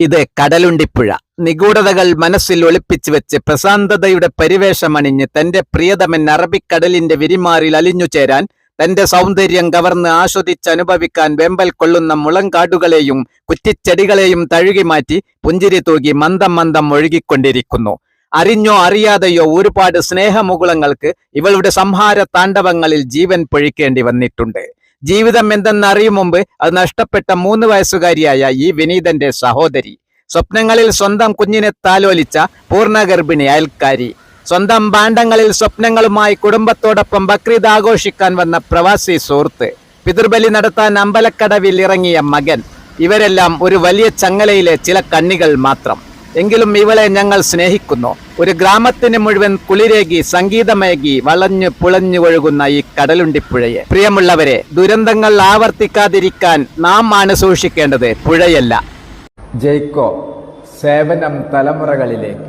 ഇത് കടലുണ്ടിപ്പുഴ. നിഗൂഢതകൾ മനസ്സിൽ ഒളിപ്പിച്ചു വെച്ച് പ്രശാന്തതയുടെ പരിവേഷമണിഞ്ഞ് തന്റെ പ്രിയതമൻ അറബിക്കടലിന്റെ വിരിമാറിൽ അലിഞ്ഞു ചേരാൻ തന്റെ സൗന്ദര്യം കവർന്ന് ആസ്വദിച്ചനുഭവിക്കാൻ വെമ്പൽ കൊള്ളുന്ന മുളങ്കാടുകളെയും കുറ്റിച്ചെടികളെയും തഴുകി മാറ്റി പുഞ്ചിരി തൂകി മന്ദം മന്ദം ഒഴുകിക്കൊണ്ടിരിക്കുന്നു. അറിഞ്ഞോ അറിയാതെയോ ഒരുപാട് സ്നേഹമുകുളങ്ങൾക്ക് ഇവളുടെ സംഹാര താണ്ഡവങ്ങളിൽ ജീവൻ പൊഴിക്കേണ്ടി വന്നിട്ടുണ്ട്. ജീവിതം എന്തെന്നറിയും മുമ്പ് അത് നഷ്ടപ്പെട്ട മൂന്ന് വയസ്സുകാരിയായ ഈ വിനീതന്റെ സഹോദരി. സ്വപ്നങ്ങളിൽ സ്വന്തം കുഞ്ഞിനെ താലോലിച്ച പൂർണഗർഭിണി അയൽക്കാരി. സ്വന്തം ഭാണ്ഡങ്ങളിൽ സ്വപ്നങ്ങളുമായി കുടുംബത്തോടൊപ്പം ബക്രീദ് ആഘോഷിക്കാൻ വന്ന പ്രവാസി സുഹൃത്ത്. പിതൃബലി നടത്താൻ അമ്പലക്കടവിൽ ഇറങ്ങിയ മകൻ. ഇവരെല്ലാം ഒരു വലിയ ചങ്ങലയിലെ ചില കണ്ണികൾ മാത്രം. എങ്കിലും ഇവളെ ഞങ്ങൾ സ്നേഹിക്കുന്നു. ഒരു ഗ്രാമത്തിന് മുഴുവൻ കുളിരേകി സംഗീതമേകി വളഞ്ഞു പുളഞ്ഞു ഒഴുകുന്ന ഈ കടലുണ്ടിപ്പുഴയെ. പ്രിയമുള്ളവരെ ദുരന്തങ്ങൾ ആവർത്തിക്കാതിരിക്കാൻ നാം ആണ് സൂക്ഷിക്കേണ്ടത്. പുഴയല്ല. ജയ്ക്കോ സേവനം തലമുറകളിലേക്ക്.